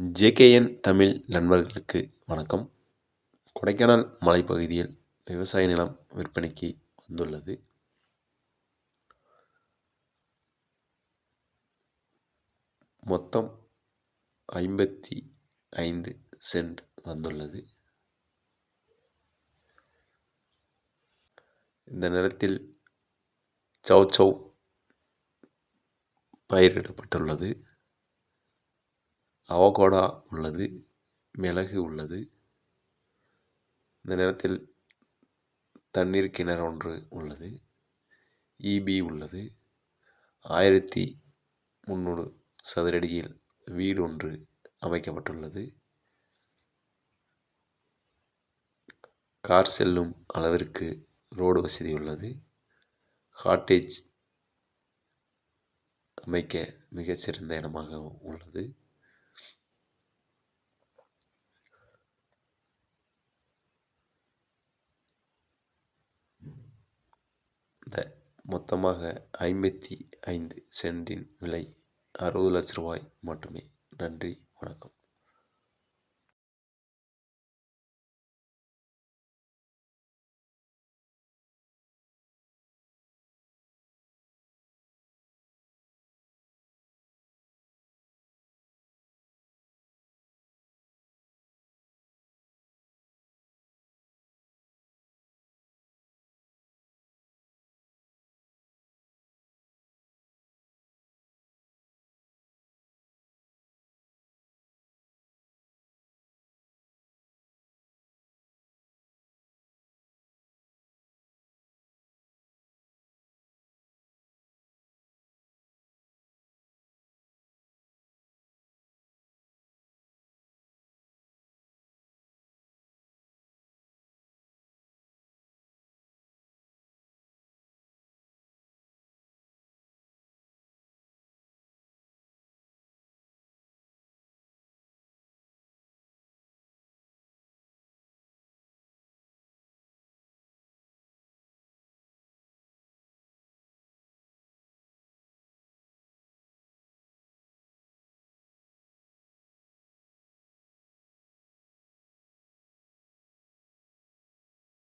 JKN Tamil நண்பர்களுக்கு வணக்கம். கொடைக்கானல் மலைப்பகுதியில் விவசாய நிலம் விற்பனைக்கு வந்துள்ளது. மொத்தம் ஐம்பத்தி ஐந்து சென்ட் வந்துள்ளது. இந்த நிலத்தில் சவ் பயிரிடப்பட்டுள்ளது. அவகோடா உள்ளது மிளகு உள்ளது. இந்த நிலத்தில் தண்ணீர் கிணறு ஒன்று உள்ளது. ஈபி உள்ளது. ஆயிரத்தி முந்நூறு சதுரடியில் வீடு ஒன்று அமைக்கப்பட்டுள்ளது. கார் செல்லும் அளவிற்கு ரோடு வசதி உள்ளது. காட்டேஜ் அமைக்க மிகச்சிறந்த இடமாக உள்ளது இந்த மொத்தமாக ஐம்பத்தி ஐந்து சென்டின் விலை அறுபது லட்ச ரூபாய் மட்டுமே. நன்றி வணக்கம்.